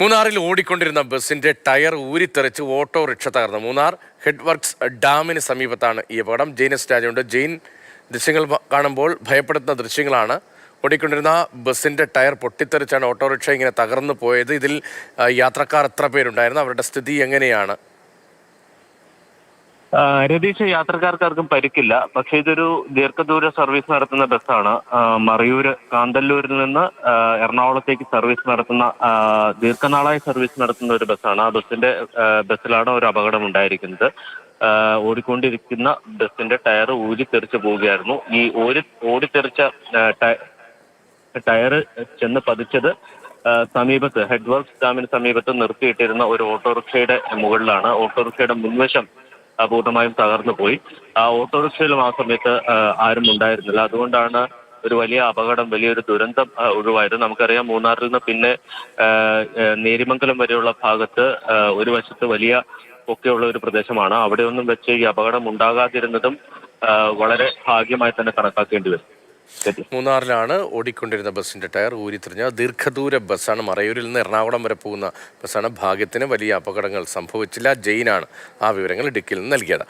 മൂന്നാറിൽ ഓടിക്കൊണ്ടിരുന്ന ബസിന്റെ ടയർ ഊരിത്തെറിച്ച് ഓട്ടോറിക്ഷ തകർന്നു. മൂന്നാർ ഹെഡ് വർക്ക്സ് ഡാമിന് സമീപത്താണ് ഈ അപകടം. ജെയിനസ് രാജുണ്ട്. ജെയിൻ ദൃശ്യങ്ങൾ കാണുമ്പോൾ ഭയപ്പെടുത്തുന്ന ദൃശ്യങ്ങളാണ്. ഓടിക്കൊണ്ടിരുന്ന ബസിന്റെ ടയർ പൊട്ടിത്തെറിച്ചാണ് ഓട്ടോറിക്ഷ ഇങ്ങനെ തകർന്നു പോയത്. ഇതിൽ യാത്രക്കാർ എത്ര പേരുണ്ടായിരുന്നു? അവരുടെ സ്ഥിതി എങ്ങനെയാണ്? രതീഷ് യാത്രക്കാർക്കാർക്കും പരിക്കില്ല. പക്ഷേ ഇതൊരു ദീർഘദൂര സർവീസ് നടത്തുന്ന ബസ്സാണ്. മറയൂര് കാന്തല്ലൂരിൽ നിന്ന് എറണാകുളത്തേക്ക് സർവീസ് നടത്തുന്ന ദീർഘനാളായി സർവീസ് നടത്തുന്ന ഒരു ബസ്സാണ്. ആ ബസ്സിന്റെ ബസ്സിലാണ് ഒരു അപകടം ഉണ്ടായിരിക്കുന്നത്. ഓടിക്കൊണ്ടിരിക്കുന്ന ബസ്സിന്റെ ടയർ ഊരിത്തെറിച്ച് പോവുകയായിരുന്നു. ഈ ഓരി ഓടിത്തെറിച്ച ടയർ ചെന്ന് പതിച്ചത് സമീപത്ത് ഹെഡ് വർക്ക്സ് ഡാമിന് സമീപത്ത് നിർത്തിയിട്ടിരുന്ന ഒരു ഓട്ടോറിക്ഷയുടെ മുകളിലാണ്. ഓട്ടോറിക്ഷയുടെ മുൻവശം പൂർണമായും തകർന്നു പോയി. ആ ഓട്ടോറിക്ഷയിലും ആ സമയത്ത് ആരും ഉണ്ടായിരുന്നില്ല. അതുകൊണ്ടാണ് ഒരു വലിയ അപകടം വലിയൊരു ദുരന്തം ഒഴിവായത്. നമുക്കറിയാം മൂന്നാറിൽ നിന്ന് പിന്നെ നേരിമംഗലം വരെയുള്ള ഭാഗത്ത് ഒരു വശത്ത് വലിയ ഒക്കെയുള്ള ഒരു പ്രദേശമാണ്. അവിടെയൊന്നും വെച്ച് ഈ അപകടം ഉണ്ടാകാതിരുന്നതും വളരെ ഭാഗ്യമായി തന്നെ കണക്കാക്കേണ്ടി വരും. മൂന്നാറിലാണ് ഓടിക്കൊണ്ടിരുന്ന ബസ്സിന്റെ ടയർ ഊരിത്തെറിഞ്ഞ. ദീർഘദൂര ബസ്സാണ്. മറയൂരിൽ നിന്ന് എറണാകുളം വരെ പോകുന്ന ബസ്സാണ്. ഭാഗ്യത്തിന് വലിയ അപകടങ്ങൾ സംഭവിച്ചില്ല. ജെയിനാണ് ആ വിവരങ്ങൾ ഇടുക്കിയിൽ നിന്ന് നൽകിയത്.